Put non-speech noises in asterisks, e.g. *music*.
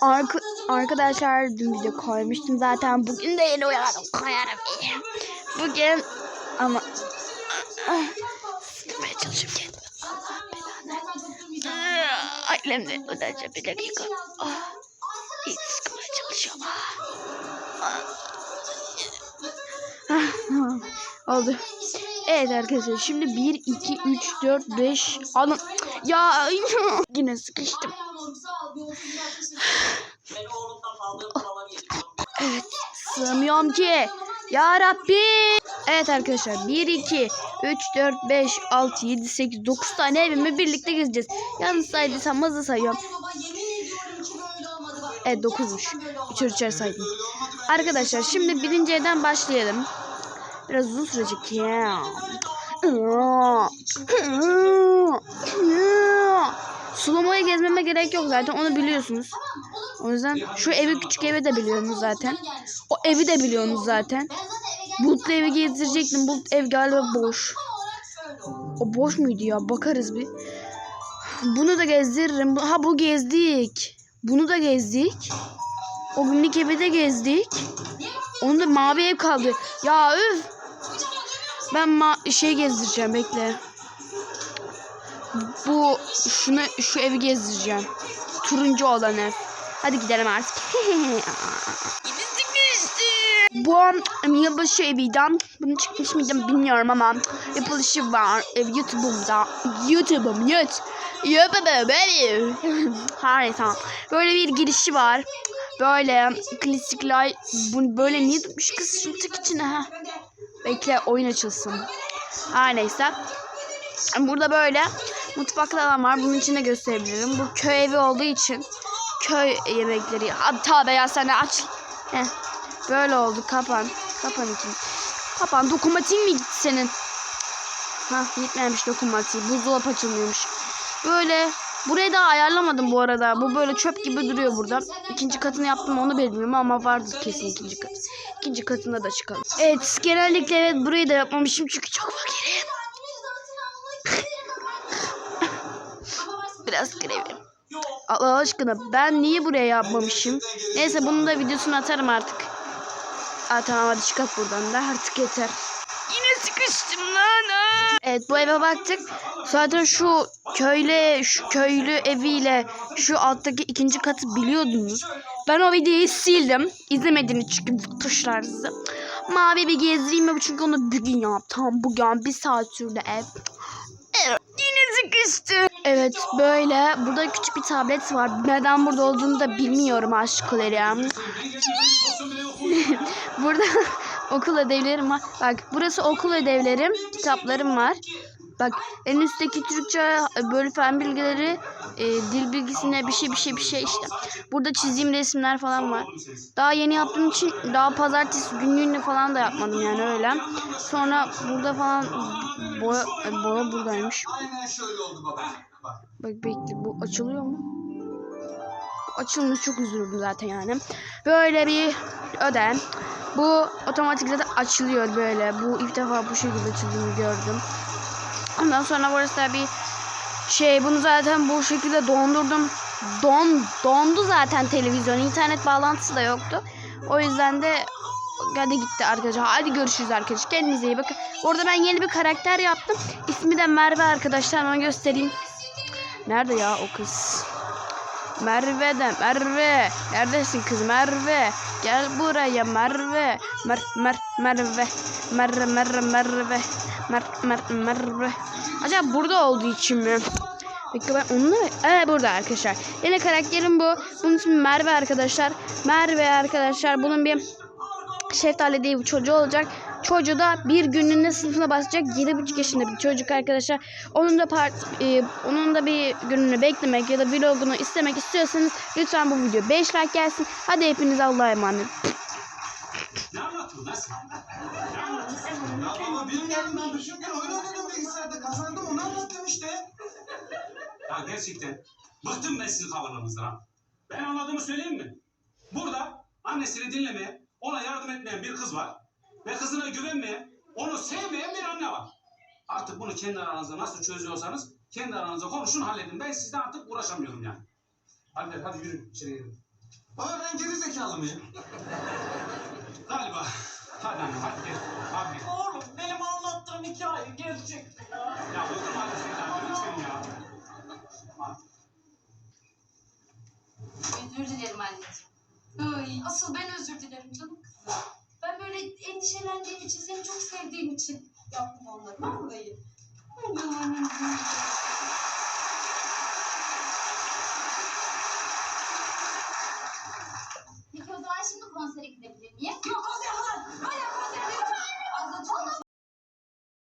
Arka, arkadaşlar dün video koymuştum zaten. Bugün de yeni uyandım koyarım. Bugün ama Ah, sıkmaya belanı. Ah, Ailemde ödeyeceğim bir dakika. Ah, hiç sıkmaya çalışıyorum. Ah, ah, Oldu. Evet arkadaşlar şimdi 1, 2, 3, 4, 5 Anam ya *laughs* yine sıkıştım. *laughs* Evet sığmıyorum ki. Ya Rabbi. Evet arkadaşlar 1, 2, 3, 4, 5, 6, 7, 8, 9 tane evimi birlikte gezeceğiz. Yalnız saydıysam hızlı sayıyorum. Evet 9'muş. Üçer üçer saydım. Arkadaşlar şimdi birinci evden başlayalım. Biraz uzun sürecek ya. *laughs* Sulamayı gezmeme gerek yok zaten onu biliyorsunuz. O yüzden şu evi küçük evi de biliyorsunuz zaten. O evi de biliyorsunuz zaten. Bulutlu evi gezdirecektim. Bulut ev galiba boş. O boş muydu ya? Bakarız bir. Bunu da gezdiririm. Ha bu gezdik. Bunu da gezdik. O günlük evi de gezdik. Onu da mavi ev kaldı. Ya üf. Ben ma şey gezdireceğim bekle. Bu şunu şu evi gezdireceğim. Turuncu olan ev. Hadi gidelim artık. *laughs* Bu yılbaşı eviyden bunu çıkmış mıydım bilmiyorum ama yapılışı var. Ev YouTube'umda. YouTube'um YouTube. YouTube'um benim. *laughs* Harika. Böyle bir girişi var. Böyle klasikler. Bu böyle niye tutmuş kız şunu tık içine ha. Bekle oyun açılsın. Her neyse. Burada böyle mutfak falan var. Bunun içinde gösterebilirim. Bu köy evi olduğu için köy yemekleri. Hatta veya sen de aç. Heh. Böyle oldu. Kapan. Kapan için. Kapan. Dokunmatiğin mi gitti senin? Ha gitmemiş dokunmatiği. Buzdolap açılmıyormuş. Böyle Burayı daha ayarlamadım bu arada. Bu böyle çöp gibi duruyor burada. İkinci katını yaptım onu bilmiyorum ama vardır kesin ikinci kat. İkinci katında da çıkalım. Evet genellikle evet burayı da yapmamışım çünkü çok fakirim. Biraz grevim. Allah aşkına ben niye buraya yapmamışım? Neyse bunun da videosunu atarım artık. Aa, tamam hadi çıkalım buradan da artık yeter. Yine sıkıştım lan. aa. Evet bu eve baktık. Zaten şu köylü şu köylü eviyle şu alttaki ikinci katı biliyordunuz. Ben o videoyu sildim. İzlemediniz çünkü tuşlarınızı. Mavi bir gezdireyim mi? Çünkü onu bugün yaptım. Bugün bir saat sürdü ev. Sıkıştı. Evet böyle. Burada küçük bir tablet var. Neden burada olduğunu da bilmiyorum aşklarım. *laughs* burada *laughs* okul ödevlerim var. Bak burası okul ödevlerim. Kitaplarım var. Bak en üstteki Türkçe böyle fen bilgileri, e, dil bilgisine bir şey bir şey bir şey işte. Burada çizdiğim resimler falan var. Daha yeni yaptığım için daha pazartesi günlüğünde falan da yapmadım yani öyle. Sonra burada falan boya, e, boya buradaymış. Bak. Bekle bu açılıyor mu? Açılmış çok üzüldüm zaten yani. Böyle bir ödem. Bu otomatik zaten açılıyor böyle. Bu ilk defa bu şekilde açıldığını gördüm. Ondan sonra burası bir şey bunu zaten bu şekilde dondurdum. Don dondu zaten televizyon. internet bağlantısı da yoktu. O yüzden de hadi gitti arkadaşlar. Hadi görüşürüz arkadaşlar. Kendinize iyi bakın. Orada ben yeni bir karakter yaptım. İsmi de Merve arkadaşlar. Hemen göstereyim. Nerede ya o kız? Merve de Merve. Neredesin kız Merve? Gel buraya Merve. Mer mer Merve. Merve Merve Merve. Mer mer Merve. Acaba burada olduğu için mi? Bekle ben onunla Evet burada arkadaşlar. Yine karakterim bu. Bunun ismi Merve arkadaşlar. Merve arkadaşlar. Bunun bir şeftali diye bir çocuğu olacak. Çocuğu da bir günlüğüne sınıfına basacak. 7,5 yaşında bir çocuk arkadaşlar. Onun da part, e, onun da bir gününü beklemek ya da vlogunu istemek istiyorsanız lütfen bu video 5 like gelsin. Hadi hepiniz Allah'a emanet. Anlatıyorsun? Ya baba bilmiyorum ben bütün gün oyun oynadım bilgisayarda kazandım onu anlattım işte. Ya gerçekten bıktım ben sizin tavrınızdan ha. Ben anladığımı söyleyeyim mi? Burada annesini dinlemeye, ona yardım etmeyen bir kız var. Ve kızına güvenmeyen, onu sevmeyen bir anne var. Artık bunu kendi aranızda nasıl çözüyorsanız kendi aranızda konuşun halledin. Ben sizden artık uğraşamıyorum yani. Hadi hadi yürü içeri girelim. Baba ben geri zekalı mıyım? Galiba. Hadi anne hadi gel. Hadi. Oğlum benim anlattığım hikaye gerçek. Ya bıktım hadi seni lütfen ya. Özür dilerim anneciğim. Asıl ben özür dilerim canım kızım. Ben böyle endişelendiğim için, seni çok sevdiğim için yaptım onları. Vallahi. Ay.